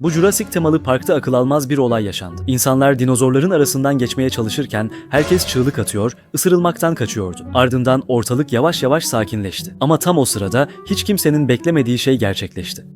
Bu Jurassic temalı parkta akıl almaz bir olay yaşandı. İnsanlar dinozorların arasından geçmeye çalışırken herkes çığlık atıyor, ısırılmaktan kaçıyordu. Ardından ortalık yavaş yavaş sakinleşti. Ama tam o sırada hiç kimsenin beklemediği şey gerçekleşti.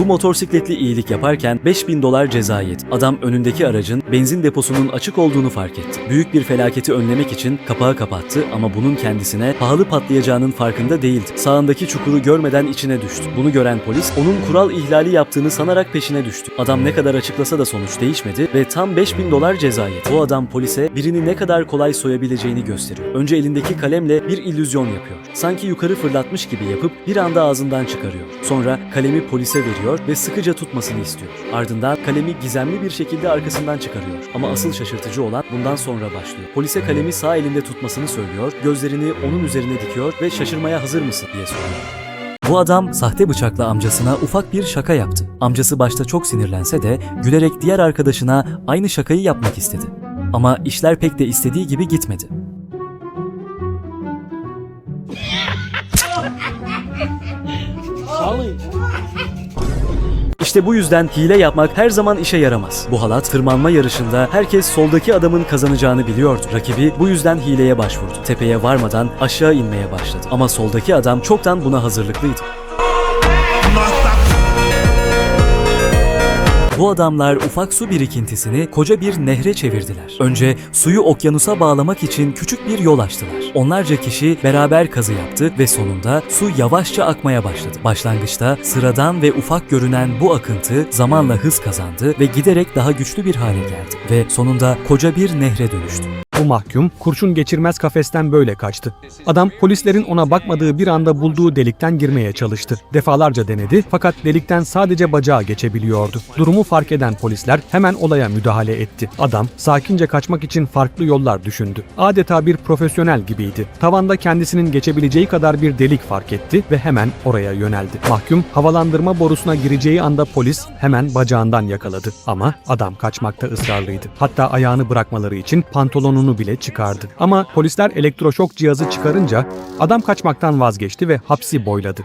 Bu motosikletli iyilik yaparken 5000 dolar ceza yedi. Adam önündeki aracın benzin deposunun açık olduğunu fark etti. Büyük bir felaketi önlemek için kapağı kapattı ama bunun kendisine pahalı patlayacağının farkında değildi. Sağındaki çukuru görmeden içine düştü. Bunu gören polis onun kural ihlali yaptığını sanarak peşine düştü. Adam ne kadar açıklasa da sonuç değişmedi ve tam 5000 dolar ceza yedi. Bu adam polise birini ne kadar kolay soyabileceğini gösteriyor. Önce elindeki kalemle bir illüzyon yapıyor. Sanki yukarı fırlatmış gibi yapıp bir anda ağzından çıkarıyor. Sonra kalemi polise veriyor ve sıkıca tutmasını istiyor. Ardından kalemi gizemli bir şekilde arkasından çıkarıyor. Ama asıl şaşırtıcı olan bundan sonra başlıyor. Polise kalemi sağ elinde tutmasını söylüyor, gözlerini onun üzerine dikiyor ve şaşırmaya hazır mısın diye soruyor. Bu adam sahte bıçakla amcasına ufak bir şaka yaptı. Amcası başta çok sinirlense de gülerek diğer arkadaşına aynı şakayı yapmak istedi. Ama işler pek de istediği gibi gitmedi. İşte bu yüzden hile yapmak her zaman işe yaramaz. Bu halat tırmanma yarışında herkes soldaki adamın kazanacağını biliyordu. Rakibi bu yüzden hileye başvurdu. Tepeye varmadan aşağı inmeye başladı. Ama soldaki adam çoktan buna hazırlıklıydı. Bu adamlar ufak su birikintisini koca bir nehre çevirdiler. Önce suyu okyanusa bağlamak için küçük bir yol açtılar. Onlarca kişi beraber kazı yaptı ve sonunda su yavaşça akmaya başladı. Başlangıçta sıradan ve ufak görünen bu akıntı zamanla hız kazandı ve giderek daha güçlü bir hale geldi ve sonunda koca bir nehre dönüştü. Bu mahkum kurşun geçirmez kafesten böyle kaçtı. Adam polislerin ona bakmadığı bir anda bulduğu delikten girmeye çalıştı. Defalarca denedi fakat delikten sadece bacağı geçebiliyordu. Durumu fark eden polisler hemen olaya müdahale etti. Adam sakince kaçmak için farklı yollar düşündü. Adeta bir profesyonel gibiydi. Tavanda kendisinin geçebileceği kadar bir delik fark etti ve hemen oraya yöneldi. Mahkum havalandırma borusuna gireceği anda polis hemen bacağından yakaladı. Ama adam kaçmakta ısrarlıydı. Hatta ayağını bırakmaları için pantolonunu bile çıkardı. Ama polisler elektroşok cihazı çıkarınca adam kaçmaktan vazgeçti ve hapsi boyladı.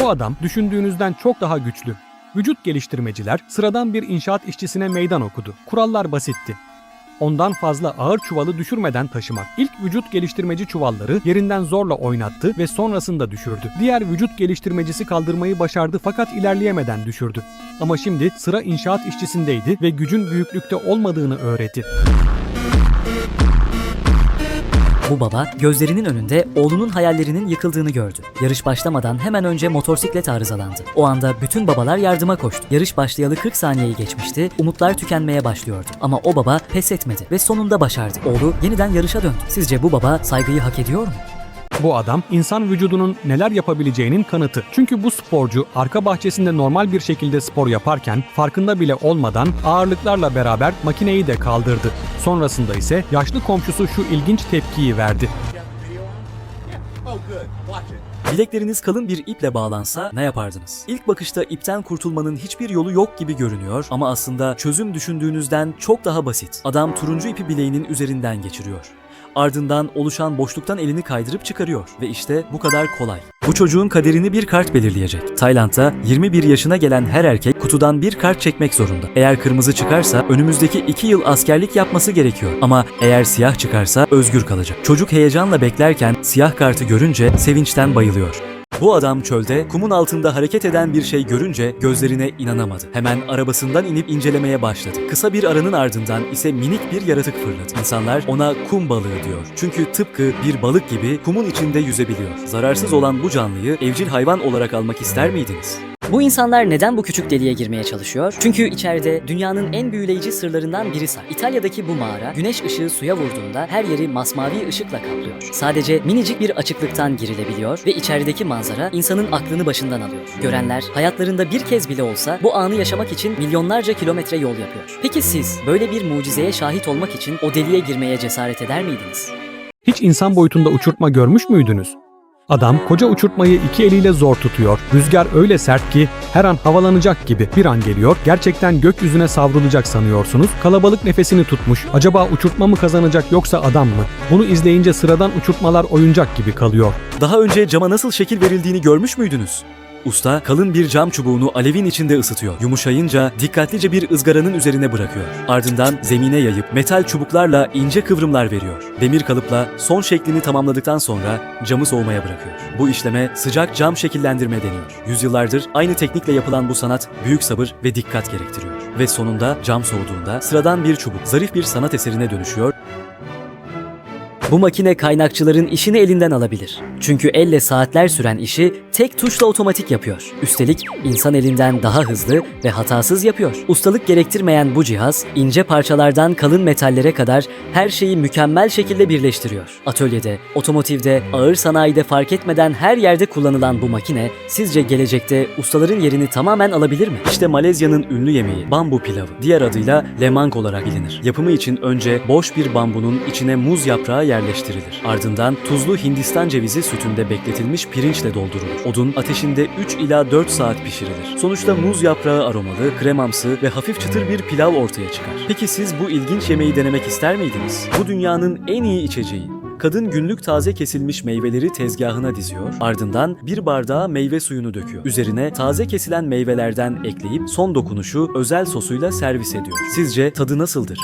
Bu adam düşündüğünüzden çok daha güçlü. Vücut geliştirmeciler sıradan bir inşaat işçisine meydan okudu. Kurallar basitti. Ondan fazla ağır çuvalı düşürmeden taşımak. İlk vücut geliştirmeci çuvalları yerinden zorla oynattı ve sonrasında düşürdü. Diğer vücut geliştirmecisi kaldırmayı başardı fakat ilerleyemeden düşürdü. Ama şimdi sıra inşaat işçisindeydi ve gücün büyüklükte olmadığını öğretti. Bu baba gözlerinin önünde oğlunun hayallerinin yıkıldığını gördü. Yarış başlamadan hemen önce motosiklet arızalandı. O anda bütün babalar yardıma koştu. Yarış başlayalı 40 saniyeyi geçmişti. Umutlar tükenmeye başlıyordu. Ama o baba pes etmedi ve sonunda başardı. Oğlu yeniden yarışa döndü. Sizce bu baba saygıyı hak ediyor mu? Bu adam insan vücudunun neler yapabileceğinin kanıtı. Çünkü bu sporcu arka bahçesinde normal bir şekilde spor yaparken farkında bile olmadan ağırlıklarla beraber makineyi de kaldırdı. Sonrasında ise yaşlı komşusu şu ilginç tepkiyi verdi. Bilekleriniz kalın bir iple bağlansa ne yapardınız? İlk bakışta ipten kurtulmanın hiçbir yolu yok gibi görünüyor ama aslında çözüm düşündüğünüzden çok daha basit. Adam turuncu ipi bileğinin üzerinden geçiriyor. Ardından oluşan boşluktan elini kaydırıp çıkarıyor ve işte bu kadar kolay. Bu çocuğun kaderini bir kart belirleyecek. Tayland'da 21 yaşına gelen her erkek kutudan bir kart çekmek zorunda. Eğer kırmızı çıkarsa önümüzdeki 2 yıl askerlik yapması gerekiyor. Ama eğer siyah çıkarsa özgür kalacak. Çocuk heyecanla beklerken siyah kartı görünce sevinçten bayılıyor. Bu adam çölde kumun altında hareket eden bir şey görünce gözlerine inanamadı. Hemen arabasından inip incelemeye başladı. Kısa bir aranın ardından ise minik bir yaratık fırladı. İnsanlar ona kum balığı diyor. Çünkü tıpkı bir balık gibi kumun içinde yüzebiliyor. Zararsız olan bu canlıyı evcil hayvan olarak almak ister miydiniz? Bu insanlar neden bu küçük deliğe girmeye çalışıyor? Çünkü içeride dünyanın en büyüleyici sırlarından biri saklı. İtalya'daki bu mağara güneş ışığı suya vurduğunda her yeri masmavi ışıkla kaplıyor. Sadece minicik bir açıklıktan girilebiliyor ve içerideki manzara insanın aklını başından alıyor. Görenler hayatlarında bir kez bile olsa bu anı yaşamak için milyonlarca kilometre yol yapıyor. Peki siz böyle bir mucizeye şahit olmak için o deliğe girmeye cesaret eder miydiniz? Hiç insan boyutunda uçurtma görmüş müydünüz? Adam koca uçurtmayı iki eliyle zor tutuyor. Rüzgar öyle sert ki her an havalanacak gibi bir an geliyor. Gerçekten gökyüzüne savrulacak sanıyorsunuz. Kalabalık nefesini tutmuş. Acaba uçurtma mı kazanacak yoksa adam mı? Bunu izleyince sıradan uçurtmalar oyuncak gibi kalıyor. Daha önce cama nasıl şekil verildiğini görmüş müydünüz? Usta kalın bir cam çubuğunu alevin içinde ısıtıyor. Yumuşayınca dikkatlice bir ızgaranın üzerine bırakıyor. Ardından zemine yayıp metal çubuklarla ince kıvrımlar veriyor. Demir kalıpla son şeklini tamamladıktan sonra camı soğumaya bırakıyor. Bu işleme sıcak cam şekillendirme deniyor. Yüzyıllardır aynı teknikle yapılan bu sanat büyük sabır ve dikkat gerektiriyor. Ve sonunda cam soğuduğunda sıradan bir çubuk zarif bir sanat eserine dönüşüyor Bu makine kaynakçıların işini elinden alabilir. Çünkü elle saatler süren işi tek tuşla otomatik yapıyor. Üstelik insan elinden daha hızlı ve hatasız yapıyor. Ustalık gerektirmeyen bu cihaz ince parçalardan kalın metallere kadar her şeyi mükemmel şekilde birleştiriyor. Atölyede, otomotivde, ağır sanayide fark etmeden her yerde kullanılan bu makine sizce gelecekte ustaların yerini tamamen alabilir mi? İşte Malezya'nın ünlü yemeği bambu pilavı. Diğer adıyla lemang olarak bilinir. Yapımı için önce boş bir bambunun içine muz yaprağı yerleştirilir. Ardından tuzlu Hindistan cevizi sütünde bekletilmiş pirinçle doldurulur. Odun ateşinde 3 ila 4 saat pişirilir. Sonuçta muz yaprağı aromalı, kremamsı ve hafif çıtır bir pilav ortaya çıkar. Peki siz bu ilginç yemeği denemek ister miydiniz? Bu dünyanın en iyi içeceği. Kadın günlük taze kesilmiş meyveleri tezgahına diziyor, ardından bir bardağa meyve suyunu döküyor. Üzerine taze kesilen meyvelerden ekleyip son dokunuşu özel sosuyla servis ediyor. Sizce tadı nasıldır?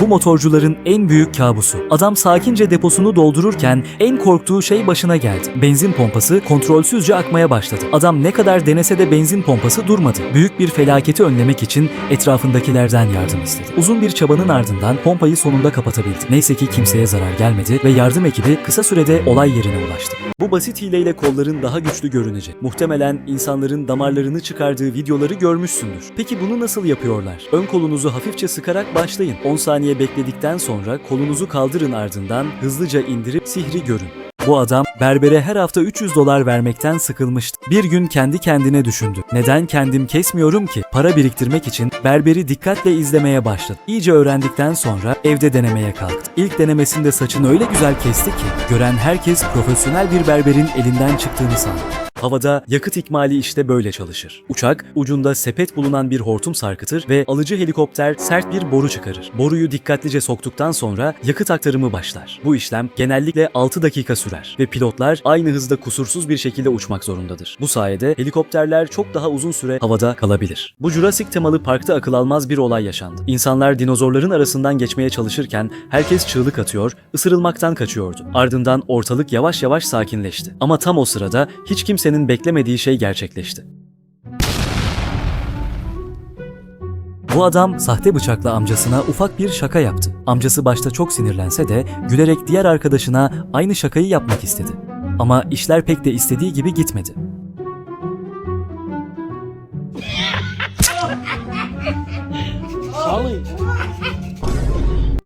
Bu motorcuların en büyük kabusu. Adam sakince deposunu doldururken en korktuğu şey başına geldi. Benzin pompası kontrolsüzce akmaya başladı. Adam ne kadar denese de benzin pompası durmadı. Büyük bir felaketi önlemek için etrafındakilerden yardım istedi. Uzun bir çabanın ardından pompayı sonunda kapatabildi. Neyse ki kimseye zarar gelmedi ve yardım ekibi kısa sürede olay yerine ulaştı. Bu basit hileyle kolların daha güçlü görünecek. Muhtemelen insanların damarlarını çıkardığı videoları görmüşsündür. Peki bunu nasıl yapıyorlar? Ön kolunuzu hafifçe sıkarak başlayın. 10 saniye bekledikten sonra kolunuzu kaldırın ardından hızlıca indirip sihri görün. Bu adam berbere her hafta 300 dolar vermekten sıkılmıştı. Bir gün kendi kendine düşündü. Neden kendim kesmiyorum ki? Para biriktirmek için berberi dikkatle izlemeye başladı. İyice öğrendikten sonra evde denemeye kalktı. İlk denemesinde saçını öyle güzel kesti ki gören herkes profesyonel bir berberin elinden çıktığını sandı. Havada yakıt ikmali işte böyle çalışır. Uçak ucunda sepet bulunan bir hortum sarkıtır ve alıcı helikopter sert bir boru çıkarır. Boruyu dikkatlice soktuktan sonra yakıt aktarımı başlar. Bu işlem genellikle 6 dakika sürer ve pilotlar aynı hızda kusursuz bir şekilde uçmak zorundadır. Bu sayede helikopterler çok daha uzun süre havada kalabilir. Bu Jurassic temalı parkta akıl almaz bir olay yaşandı. İnsanlar dinozorların arasından geçmeye çalışırken herkes çığlık atıyor, ısırılmaktan kaçıyordu. Ardından ortalık yavaş yavaş sakinleşti. Ama tam o sırada hiç kimsenin beklemediği şey gerçekleşti. Bu adam sahte bıçakla amcasına ufak bir şaka yaptı. Amcası başta çok sinirlense de gülerek diğer arkadaşına aynı şakayı yapmak istedi. Ama işler pek de istediği gibi gitmedi.